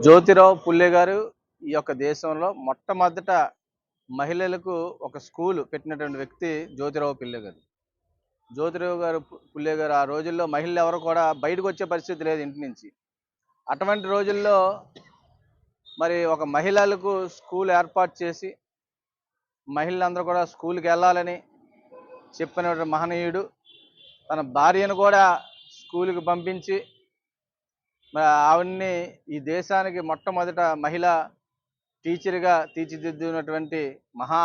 జ్యోతిరావు పుల్లే గారు ఈ యొక్క దేశంలో మొట్టమొదట మహిళలకు ఒక స్కూలు పెట్టినటువంటి వ్యక్తి జ్యోతిరావు పుల్లే గారు. జ్యోతిరావు గారు పు- పుల్లే గారు ఆ రోజుల్లో మహిళలు ఎవరు కూడా బయటకు వచ్చే పరిస్థితి లేదు ఇంటి నుంచి. అటువంటి రోజుల్లో మరి ఒక మహిళలకు స్కూల్ ఏర్పాటు చేసి మహిళలందరూ కూడా స్కూల్కి వెళ్ళాలని చెప్పిన మహనీయుడు తన భార్యను కూడా స్కూల్కి పంపించి ఆవిడ్ని ఈ దేశానికి మొట్టమొదట మహిళ టీచర్గా తీర్చిదిద్దినటువంటి మహా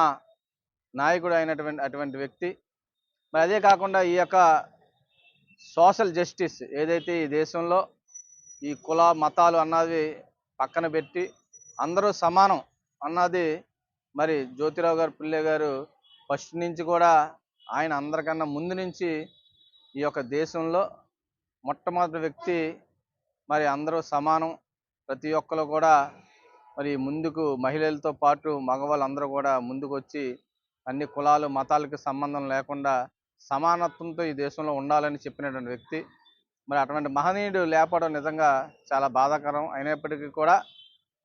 నాయకుడు అయినటువంటి అటువంటి వ్యక్తి. మరి అదే కాకుండా ఈ యొక్క సోషల్ జస్టిస్ ఏదైతే ఈ దేశంలో ఈ కుల మతాలు అన్నది పక్కన పెట్టి అందరూ సమానం అన్నది మరి జ్యోతిరావు గారు పుల్లే గారు ఫస్ట్ నుంచి కూడా ఆయన అందరికన్నా ముందు నుంచి ఈ యొక్క దేశంలో మొట్టమొదటి వ్యక్తి మరి అందరూ సమానం. ప్రతి ఒక్కరు కూడా మరి ముందుకు మహిళలతో పాటు మగవాళ్ళందరూ కూడా ముందుకు వచ్చి అన్ని కులాలు మతాలకు సంబంధం లేకుండా సమానత్వంతో ఈ దేశంలో ఉండాలని చెప్పినటువంటి వ్యక్తి. మరి అటువంటి మహనీయుడు లేపడం నిజంగా చాలా బాధాకరం. అయినప్పటికీ కూడా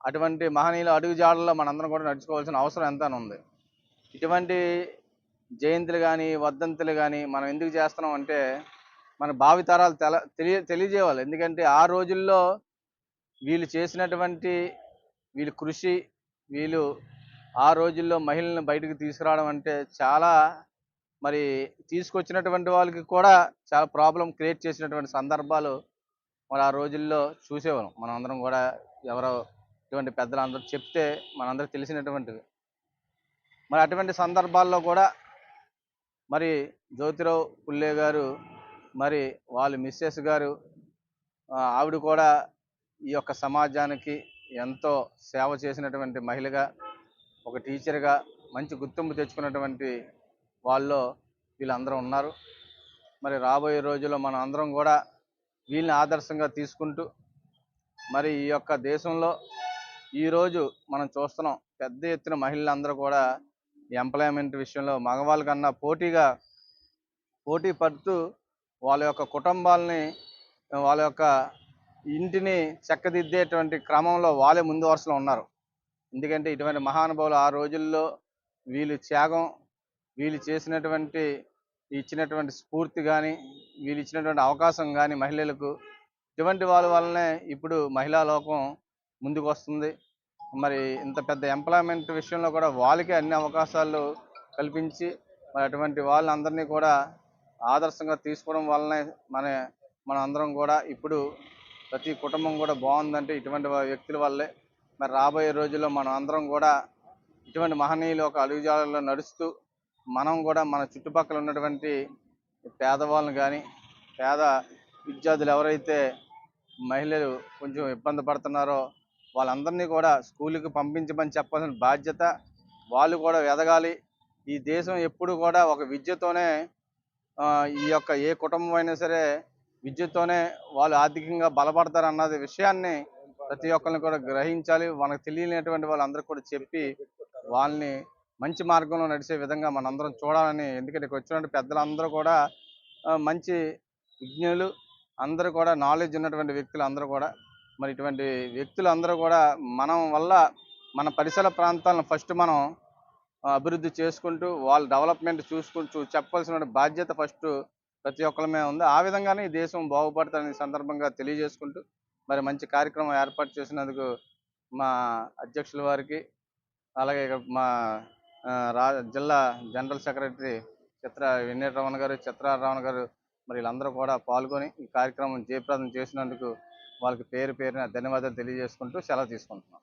అటువంటి మహనీయుల అడుగుజాడల్లో మనందరం కూడా నడుచుకోవాల్సిన అవసరం ఎంత ఉంది. ఇటువంటి జయంతులు కానీ వర్ధంతులు కానీ మనం ఎందుకు చేస్తున్నాం అంటే మన భావితరాలు తెల తెలియ తెలియజేయాలి ఎందుకంటే ఆ రోజుల్లో వీళ్ళు చేసినటువంటి వీళ్ళు కృషి వీళ్ళు ఆ రోజుల్లో మహిళలను బయటకు తీసుకురావడం అంటే చాలా మరి తీసుకొచ్చినటువంటి వాళ్ళకి కూడా చాలా ప్రాబ్లం క్రియేట్ చేసినటువంటి సందర్భాలు మరి ఆ రోజుల్లో చూసేవాళ్ళం. మనం అందరం కూడా ఎవరో ఇటువంటి పెద్దలు అందరూ చెప్తే మనందరికి తెలిసినటువంటివి. మరి అటువంటి సందర్భాల్లో కూడా మరి జ్యోతిరావు పుల్లే గారు మరి వాళ్ళ మిస్సెస్ గారు ఆవిడ కూడా ఈ యొక్క సమాజానికి ఎంతో సేవ చేసినటువంటి మహిళగా ఒక టీచర్గా మంచి గుర్తింపు తెచ్చుకున్నటువంటి వాళ్ళు వీళ్ళందరూ ఉన్నారు. మరి రాబోయే రోజుల్లో మనం అందరం కూడా వీళ్ళని ఆదర్శంగా తీసుకుంటూ మరి ఈ యొక్క దేశంలో ఈరోజు మనం చూస్తున్నాం పెద్ద ఎత్తున మహిళలందరూ కూడా ఎంప్లాయ్మెంట్ విషయంలో మగవాళ్ళకన్నా పోటీగా పోటీ పడుతూ వాళ్ళ యొక్క కుటుంబాలని వాళ్ళ యొక్క ఇంటిని చక్కదిద్దేటువంటి క్రమంలో వాళ్ళే ముందు వరుసలో ఉన్నారు. ఎందుకంటే ఇటువంటి మహానుభావులు ఆ రోజుల్లో వీళ్ళు త్యాగం వీళ్ళు చేసినటువంటి ఇచ్చినటువంటి స్ఫూర్తి కానీ వీళ్ళు ఇచ్చినటువంటి అవకాశం కానీ మహిళలకు ఇటువంటి వాళ్ళ వల్లనే ఇప్పుడు మహిళా లోకం ముందుకు వస్తుంది. మరి ఇంత పెద్ద ఎంప్లాయ్మెంట్ విషయంలో కూడా వాళ్ళకే అన్ని అవకాశాలు కల్పించి మరి అటువంటి వాళ్ళందరినీ కూడా ఆదర్శంగా తీసుకోవడం వల్లనే మన మన అందరం కూడా ఇప్పుడు ప్రతి కుటుంబం కూడా బాగుందంటే ఇటువంటి వ్యక్తుల వల్లే. మరి రాబోయే రోజుల్లో మనం అందరం కూడా ఇటువంటి మహనీయులు ఒక అడుగుజాలలో నడుస్తూ మనం కూడా మన చుట్టుపక్కల ఉన్నటువంటి పేదవాళ్ళని కానీ పేద విద్యార్థులు ఎవరైతే మహిళలు కొంచెం ఇబ్బంది పడుతున్నారో వాళ్ళందరినీ కూడా స్కూల్కి పంపించమని చెప్పాల్సిన బాధ్యత వాళ్ళు కూడా ఎదగాలి ఈ దేశం ఎప్పుడు కూడా ఒక విద్యతోనే ఈ యొక్క ఏ కుటుంబం అయినా సరే విద్యతోనే వాళ్ళు ఆర్థికంగా బలపడతారు అన్నది విషయాన్ని ప్రతి ఒక్కరిని కూడా గ్రహించాలి. మనకు తెలియనటువంటి వాళ్ళందరికీ కూడా చెప్పి వాళ్ళని మంచి మార్గంలో నడిచే విధంగా మనందరం చూడాలని ఎందుకంటే ఇక్కడ వచ్చినటువంటి పెద్దలందరూ కూడా మంచి విజ్ఞులు అందరూ కూడా నాలెడ్జ్ ఉన్నటువంటి వ్యక్తులు అందరూ కూడా. మరి ఇటువంటి వ్యక్తులు అందరూ కూడా మనం వల్ల మన పరిసర ప్రాంతాలను ఫస్ట్ మనం అభివృద్ధి చేసుకుంటూ వాళ్ళ డెవలప్మెంట్ చూసుకుంటూ చెప్పాల్సిన బాధ్యత ఫస్ట్ ప్రతి ఒక్కరిమే ఉంది. ఆ విధంగానే ఈ దేశం బాగుపడుతుందని సందర్భంగా తెలియజేసుకుంటూ మరి మంచి కార్యక్రమం ఏర్పాటు చేసినందుకు మా అధ్యక్షుల వారికి అలాగే మా రా జిల్లా జనరల్ సెక్రటరీ చిత్ర వెంకటరమణ గారు చిత్రారామణ గారు మరి వీళ్ళందరూ కూడా పాల్గొని ఈ కార్యక్రమం జయప్రదం చేసినందుకు వాళ్ళకి పేరు పేరున ధన్యవాదాలు తెలియజేసుకుంటూ సెలవు తీసుకుంటున్నాం.